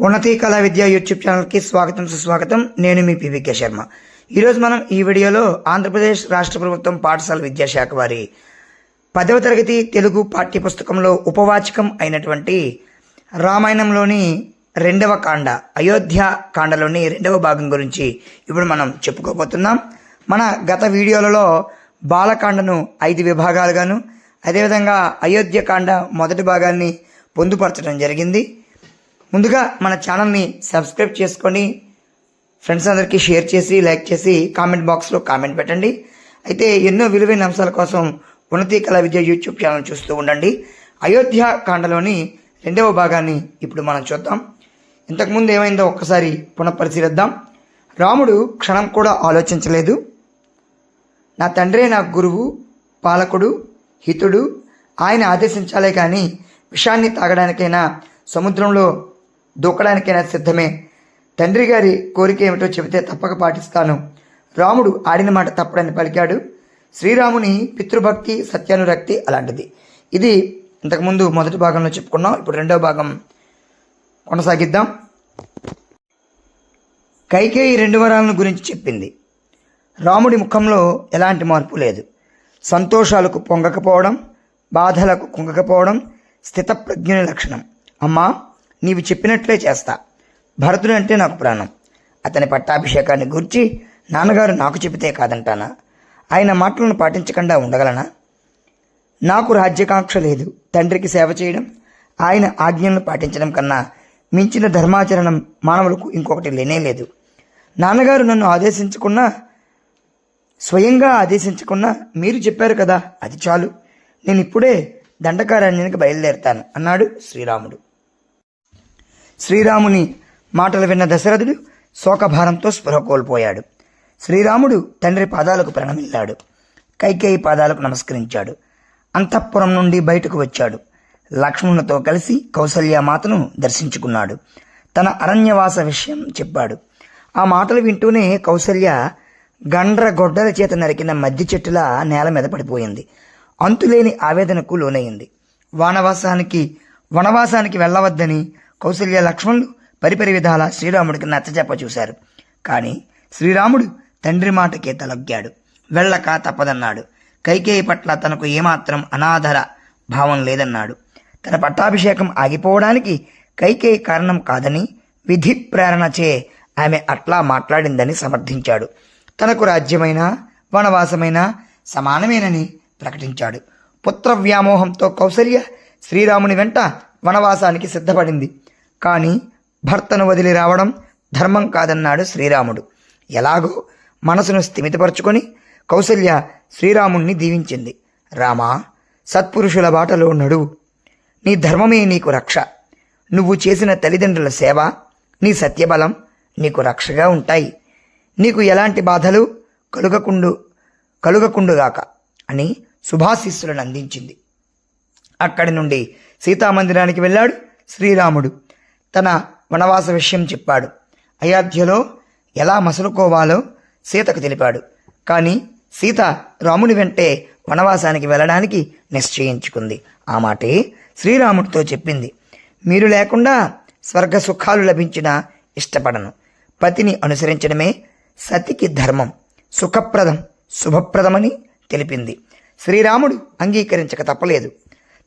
ఉన్నతి కళా విద్య యూట్యూబ్ ఛానల్కి స్వాగతం సుస్వాగతం. నేను మీ పివికే శర్మ. ఈరోజు మనం ఈ వీడియోలో ఆంధ్రప్రదేశ్ రాష్ట్ర ప్రభుత్వం పాఠశాల విద్యాశాఖ వారి పదవ తరగతి తెలుగు పాఠ్యపుస్తకంలో ఉపవాచకం అయినటువంటి రామాయణంలోని రెండవ కాండ అయోధ్య కాండలోని రెండవ భాగం గురించి ఇప్పుడు మనం చెప్పుకోబోతున్నాం. మన గత వీడియోలలో బాలకాండను ఐదు విభాగాలుగాను అదేవిధంగా అయోధ్య కాండ మొదటి భాగాన్ని పొందుపరచడం జరిగింది. ముందుగా మన ఛానల్ని సబ్స్క్రైబ్ చేసుకొని ఫ్రెండ్స్ అందరికీ షేర్ చేసి లైక్ చేసి కామెంట్ బాక్స్లో కామెంట్ పెట్టండి. అయితే ఎన్నో విలువైన అంశాల కోసం ఉన్నతి కళా విద్య యూట్యూబ్ ఛానల్ చూస్తూ ఉండండి. అయోధ్య కాండలోని రెండవ భాగాన్ని ఇప్పుడు మనం చూద్దాం. ఇంతకుముందు ఏమైందో ఒక్కసారి పునఃపరిశీలిద్దాం. రాముడు క్షణం కూడా ఆలోచించలేదు. నా తండ్రే నా గురువు పాలకుడు హితుడు. ఆయన ఆదేశించాలే కానీ విషాన్ని తాగడానికైనా సముద్రంలో దూకడానికైనా సిద్ధమే. తండ్రి గారి కోరిక ఏమిటో చెబితే తప్పక పాటిస్తాను. రాముడు ఆడిన మాట తప్పడని పలికాడు. శ్రీరాముని పితృభక్తి సత్యానురక్తి అలాంటిది. ఇది ఇంతకుముందు మొదటి భాగంలో చెప్పుకున్నాం ఇప్పుడు రెండవ భాగం కొనసాగిద్దాం. కైకేయి రెండు వరాలను గురించి చెప్పింది. రాముడి ముఖంలో ఎలాంటి మార్పు లేదు. సంతోషాలకు పొంగకపోవడం బాధలకు కుంగకపోవడం స్థితప్రజ్ఞుని లక్షణం. అమ్మా నీవు చెప్పినట్లే చేస్తా. భరతుడు అంటే నాకు ప్రాణం. అతని పట్టాభిషేకాన్ని గురించి నాన్నగారు నాకు చెబితే కాదంటానా? ఆయన మాటలను పాటించకుండా ఉండగలనా? నాకు రాజ్యకాంక్ష లేదు. తండ్రికి సేవ చేయడం ఆయన ఆజ్ఞలను పాటించడం కన్నా మించిన ధర్మాచరణం మానవులకు ఇంకొకటి లేనే లేదు. నాన్నగారు నన్ను ఆదేశించకున్నా స్వయంగా ఆదేశించకున్నా మీరు చెప్పారు కదా అది చాలు. నేను ఇప్పుడే దండకారణ్యానికి బయలుదేరుతాను అన్నాడు శ్రీరాముడు. శ్రీరాముని మాటలు విన్న దశరథుడు శోకభారంతో స్పృహ కోల్పోయాడు. శ్రీరాముడు తండ్రి పాదాలకు ప్రణమిల్లాడు. కైకేయి పాదాలకు నమస్కరించాడు. అంతఃపురం నుండి బయటకు వచ్చాడు. లక్ష్మణునితో కలిసి కౌసల్యామాతను దర్శించుకున్నాడు. తన అరణ్యవాస విషయం చెప్పాడు. ఆ మాటలు వింటూనే కౌసల్య గండ్ర గొడ్డల చేత నరికిన మద్ది చెట్టులా నేల మీద పడిపోయింది. అంతులేని ఆవేదనకు లోనయింది వానవాసానికి వనవాసానికి వెళ్ళవద్దని కౌసల్య లక్ష్మణులు పరిపరి విధాల శ్రీరాముడికి నచ్చజెప్ప చూశారు. కానీ శ్రీరాముడు తండ్రి మాటకే తలొగ్గాడు. వెళ్ళక తప్పదన్నాడు. కైకేయి పట్ల తనకు ఏమాత్రం అనాదర భావం లేదన్నాడు. తన పట్టాభిషేకం ఆగిపోవడానికి కైకేయి కారణం కాదని విధి ప్రేరణచే ఆమె అట్లా మాట్లాడిందని సమర్థించాడు. తనకు రాజ్యమైన వనవాసమైన సమానమేనని ప్రకటించాడు. పుత్ర వ్యామోహంతో కౌసల్య శ్రీరాముని వెంట వనవాసానికి సిద్ధపడింది. కానీ భర్తను వదిలి రావడం ధర్మం కాదన్నాడు శ్రీరాముడు. ఎలాగో మనసును స్థిమితపరుచుకొని కౌసల్య శ్రీరాముణ్ణి దీవించింది. రామా సత్పురుషుల బాటలో నడువు నీ ధర్మమే నీకు రక్ష. నువ్వు చేసిన తల్లిదండ్రుల సేవ నీ సత్యబలం నీకు రక్షగా ఉంటాయి. నీకు ఎలాంటి బాధలు? కలుగకుండు కలుగకుండుగాక అని శుభాశిస్సులను అందించింది. అక్కడి నుండి సీతామందిరానికి వెళ్ళాడు శ్రీరాముడు. తన వనవాస విషయం చెప్పాడు. అయోధ్యలో ఎలా మసలుకోవాలో సీతకు తెలిపాడు. కానీ సీత రాముని వెంటే వనవాసానికి వెళ్ళడానికి నిశ్చయించుకుంది. ఆ మాటే శ్రీరాముడితో చెప్పింది. మీరు లేకుండా స్వర్గ సుఖాలు లభించినా ఇష్టపడను. పతిని అనుసరించడమే సతికి ధర్మం. సుఖప్రదం శుభప్రదమని తెలిపింది. శ్రీరాముడు అంగీకరించక తప్పలేదు.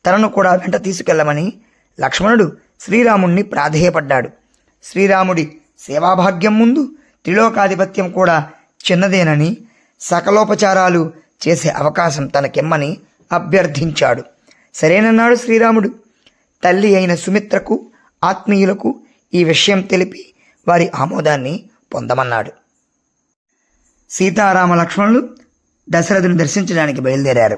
తనను కూడా వెంట తీసుకెళ్ళమని లక్ష్మణుడు శ్రీరాముణ్ణి ప్రాధేయపడ్డాడు. శ్రీరాముడి సేవాభాగ్యం ముందు త్రిలోకాధిపత్యం కూడా చిన్నదేనని సకలోపచారాలు చేసే అవకాశం తనకిమ్మని అభ్యర్థించాడు. సరేనన్నాడు శ్రీరాముడు. తల్లి అయిన సుమిత్రకు ఆత్మీయులకు ఈ విషయం తెలిపి వారి ఆమోదాన్ని పొందమన్నాడు. సీతారామ లక్ష్మణులు దశరథుని దర్శించడానికి బయలుదేరారు.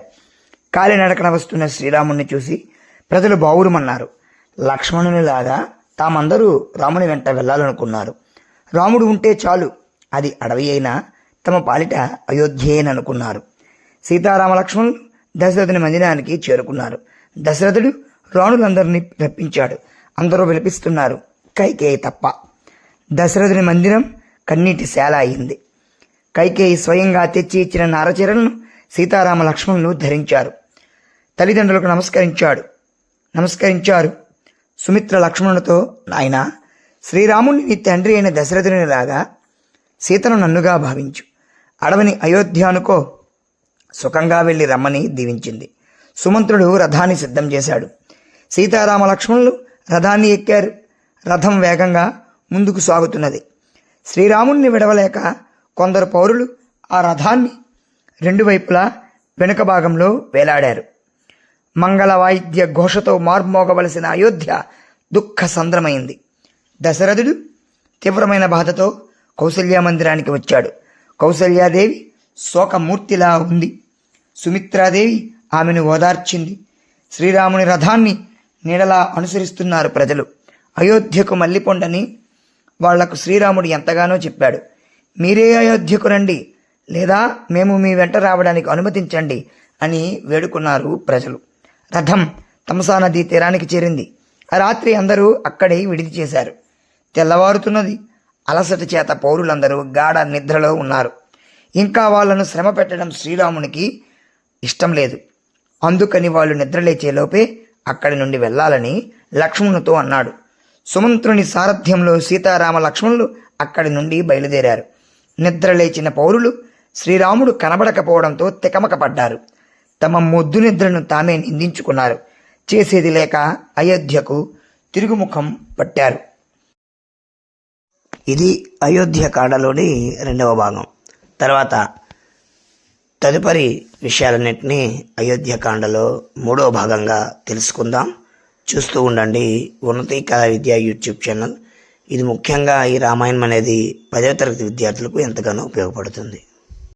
కాలినడకన వస్తున్న శ్రీరాముణ్ణి చూసి ప్రజలు బావురుమన్నారు. లక్ష్మణునిలాగా తామందరూ రాముని వెంట వెళ్ళాలనుకున్నారు. రాముడు ఉంటే చాలు అది అడవి అయినా తమ పాలిట అయోధ్యేననుకున్నారు సీతారామ లక్ష్మణులు దశరథుని మందిరానికి చేరుకున్నారు. దశరథుడు రాణులందరినీ రప్పించాడు. అందరూ విలపిస్తున్నారు. కైకేయి తప్ప. దశరథుని మందిరం కన్నీటి శాల అయింది. కైకేయి స్వయంగా తెచ్చి ఇచ్చిన నారచీరలను సీతారామ లక్ష్మణులు ధరించారు. తల్లిదండ్రులకు నమస్కరించాడు. నమస్కరించారు. సుమిత్ర లక్ష్మణులతో నాయన శ్రీరాముని నీ తండ్రి అయిన దశరథునిలాగా సీతను నన్నుగా భావించు. అడవిని అయోధ్య అనుకో సుఖంగా వెళ్ళి రమ్మని దీవించింది. సుమంత్రుడు రథాన్ని సిద్ధం చేశాడు. సీతారామ లక్ష్మణులు రథాన్ని ఎక్కారు. రథం వేగంగా ముందుకు సాగుతున్నది. శ్రీరాముణ్ణి విడవలేక కొందరు పౌరులు ఆ రథాన్ని రెండు వైపులా వెనుక భాగంలో వేలాడారు. మంగళ వాయిద్య ఘోషతో మార్మోగవలసిన అయోధ్య దుఃఖ సంద్రమైంది. దశరథుడు తీవ్రమైన బాధతో కౌసల్య మందిరానికి వచ్చాడు. కౌసల్యాదేవి శోకమూర్తిలా ఉంది. సుమిత్రాదేవి ఆమెను ఓదార్చింది. శ్రీరాముని రథాన్ని నీడలా అనుసరిస్తున్నారు ప్రజలు. అయోధ్యకు మల్లిపొండని వాళ్ళకు శ్రీరాముడు ఎంతగానో చెప్పాడు. మీరే అయోధ్యకు రండి లేదా మేము మీ వెంట రావడానికి అనుమతించండి అని వేడుకున్నారు ప్రజలు. రథం తమసా నదీ తీరానికి చేరింది. ఆ రాత్రి అందరూ అక్కడే విడిది చేశారు. తెల్లవారుతున్నది. అలసట చేత పౌరులందరూ గాఢ నిద్రలో ఉన్నారు. ఇంకా వాళ్ళను శ్రమ పెట్టడం శ్రీరామునికి ఇష్టం లేదు. అందుకని వాళ్ళు నిద్రలేచేలోపే అక్కడి నుండి వెళ్ళాలని లక్ష్మణునితో అన్నాడు. సుమంత్రుని సారథ్యంలో సీతారామ లక్ష్మణులు అక్కడి నుండి బయలుదేరారు. నిద్రలేచిన పౌరులు శ్రీరాముడు కనబడకపోవడంతో తికమకపడ్డారు. పడ్డారు తమ మొద్దు నిద్రను తామే నిందించుకున్నారు. చేసేది లేక అయోధ్యకు తిరుగుముఖం పట్టారు. ఇది అయోధ్య కాండలోని రెండవ భాగం. తర్వాత తదుపరి విషయాలన్నింటినీ అయోధ్య కాండలో మూడవ భాగంగా తెలుసుకుందాం. చూస్తూ ఉండండి ఉన్నతి కళా విద్య యూట్యూబ్ ఛానల్. ఇది ముఖ్యంగా ఈ రామాయణం అనేది పదవ తరగతి విద్యార్థులకు ఎంతగానో ఉపయోగపడుతుంది.